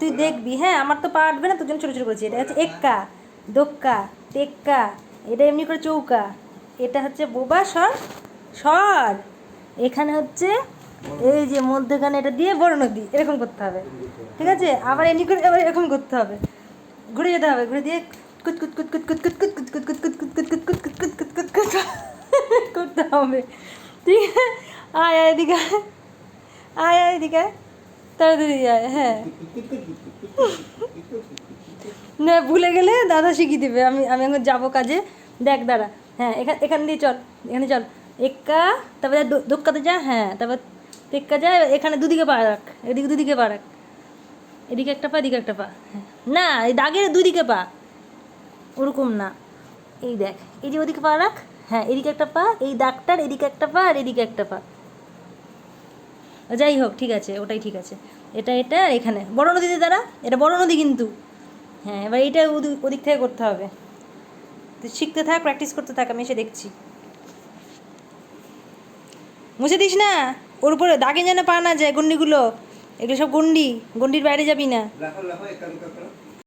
তুই দেখবি হ্যাঁ আমার তো পারবে না তোর জন্য ছোটো ছোটো করেছি এটা হচ্ছে এক্কা দোক্কা টেক্কা এটা এমনি করে চৌকা এটা হচ্ছে বোবা সর সর এখানে হচ্ছে এই যে মধ্যখানে এটা দিয়ে বড় নদী এরকম করতে হবে ঠিক আছে আবার এমনি করে আবার এরকম করতে হবে ঘুরে যেতে হবে ঘুরে দিয়ে কুত কুত কুত কুত কুত কুত কুত কুত কুত কুত কুত কুত কুত কুত কুত কুত কুত কুত করতে হবে ঠিক আছে আয় আয় এদিকে আয়। আয় আয়। তাড়াতাড়ি আয় হ্যাঁ। না, ভুলে গেলে দাদা শিখিয়ে দেবে। আমি আমি এখন যাব কাজে। দেখ দাঁড়া হ্যাঁ এখান এখান দিয়ে চল, এখানে চল। এক্কা, তারপরে দোক্কাতে যা হ্যাঁ তারপর টেক্কা যা এখানে দুদিকে পা রাখ, এদিকে দুদিকে পা রাখ। এদিকে একটা পা, এদিকে একটা পা হ্যাঁ। না, এই দাগের দুদিকে পা। ওরকম না। এই দেখ, এই যে ওদিকে পা রাখ হ্যাঁ এদিকে একটা পা, এই দাগটার এদিকে একটা পা, আর এদিকে একটা পা। যাই হোক, ঠিক আছে, ওটাই ঠিক আছে। এটা এটা এখানে। বড় নদীতে দাঁড়া, এটা বড় নদী কিন্তু। হ্যাঁ এবার এইটা ওদি- ওদিক থেকে করতে হবে। তুই শিখতে থাক প্র্যাকটিস করতে থাক, আমি এসে দেখছি। মুছে দিস না? ওর উপরে দাগে যেন পা না যায়, গন্ডিগুলো। এগুলো সব গন্ডি, গন্ডির বাইরে যাবি না।